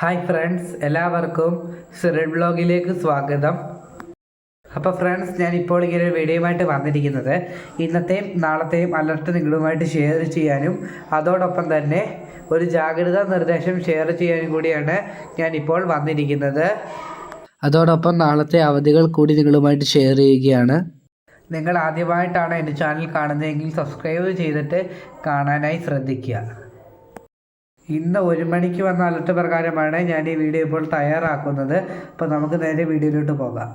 Hi friends എല്ലാവർക്കും Cyril ബ്ലോഗിലേക്ക് സ്വാഗതം. അപ്പോൾ ഫ്രണ്ട്സ് ഞാൻ ഇപ്പോൾ ഇങ്ങനെ ഒരു വീഡിയോയുമായിട്ട് വന്നിരിക്കുന്നത്. ഇന്നത്തെയും നാളത്തെയും അലർട്ട് നിങ്ങളുമായിട്ട് ഷെയർ ചെയ്യാനും അതോടൊപ്പം തന്നെ ഒരു ജാഗ്രതാ നിർദ്ദേശം ഷെയർ ചെയ്യാനും കൂടിയാണ് ഞാൻ ഇപ്പോൾ വന്നിരിക്കുന്നത്. അതോടൊപ്പം നാളത്തെ അവധികൾ കൂടി നിങ്ങളുമായിട്ട് ഷെയർ ചെയ്യുകയാണ്. നിങ്ങൾ ആദ്യമായിട്ടാണ് എന്റെ ചാനൽ കാണുന്നതെങ്കിൽ സബ്സ്ക്രൈബ് ചെയ്തിട്ട് കാണാനായി ശ്രദ്ധിക്കുക. ഇന്ന് ഒരു മണിക്ക് വന്ന അലർട്ട് പ്രകാരമാണ് ഞാൻ ഈ വീഡിയോ ഇപ്പോൾ തയ്യാറാക്കുന്നത്. അപ്പോൾ നമുക്ക് നേരെ വീഡിയോയിലോട്ട് പോകാം.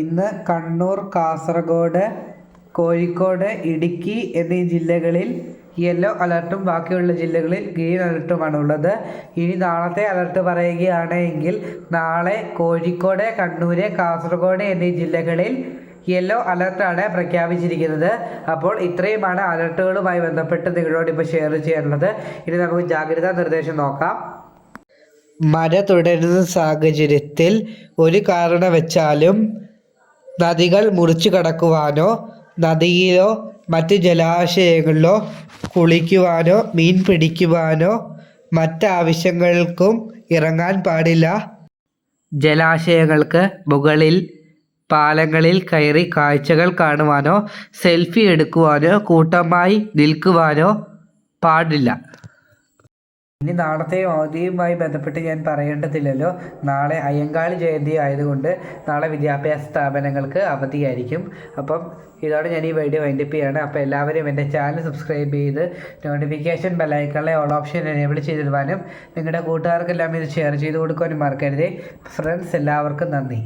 ഇന്ന് കണ്ണൂർ കാസർഗോഡ് കോഴിക്കോട് ഇടുക്കി എന്നീ ജില്ലകളിൽ യെല്ലോ അലർട്ടും ബാക്കിയുള്ള ജില്ലകളിൽ ഗ്രീൻ അലർട്ടുമാണ് ഉള്ളത്. ഇനി നാളത്തെ അലർട്ട് പറയുകയാണെങ്കിൽ നാളെ കോഴിക്കോട് കണ്ണൂർ കാസർഗോഡ് എന്നീ ജില്ലകളിൽ യെല്ലോ അലർട്ടാണ് പ്രഖ്യാപിച്ചിരിക്കുന്നത്. അപ്പോൾ ഇത്രയുമാണ് അലർട്ടുകളുമായി ബന്ധപ്പെട്ട് നിങ്ങളോട് ഇപ്പോൾ ഷെയർ ചെയ്യാനുള്ളത്. ഇനി നമുക്ക് ജാഗ്രതാ നിർദ്ദേശം നോക്കാം. മഴ തുടരുന്ന സാഹചര്യത്തിൽ ഒരു കാരണവച്ചാലും നദികൾ മുറിച്ചു കടക്കുവാനോ നദിയിലോ മറ്റ് ജലാശയങ്ങളിലോ കുളിക്കുവാനോ മീൻ പിടിക്കുവാനോ മറ്റാവശ്യങ്ങൾക്കും ഇറങ്ങാൻ പാടില്ല. ജലാശയങ്ങൾക്ക് മുകളിൽ പാലങ്ങളിൽ കയറി കാഴ്ചകൾ കാണുവാനോ സെൽഫി എടുക്കുവാനോ കൂട്ടമായി നിൽക്കുവാനോ പാടില്ല. ഇനി നാളത്തെ അവധിയുമായി ബന്ധപ്പെട്ട് ഞാൻ പറയേണ്ടതില്ലല്ലോ. നാളെ അയ്യങ്കാളി ജയന്തി ആയതുകൊണ്ട് നാളെ വിദ്യാഭ്യാസ സ്ഥാപനങ്ങൾക്ക് അവധിയായിരിക്കും. അപ്പം ഇതോടെ ഞാൻ ഈ വീഡിയോ വൈൻഡപ്പ് ചെയ്യാണ്. അപ്പോൾ എല്ലാവരും എന്റെ ചാനൽ സബ്സ്ക്രൈബ് ചെയ്ത് നോട്ടിഫിക്കേഷൻ ബെല്ലൈക്കണിലെ ഓൾ ഓപ്ഷൻ എനേബിൾ ചെയ്തിടുവാനും നിങ്ങളുടെ കൂട്ടുകാർക്കെല്ലാം ഇത് ഷെയർ ചെയ്ത് കൊടുക്കുവാനും മറക്കരുത്. ഫ്രണ്ട്സ് എല്ലാവർക്കും നന്ദി.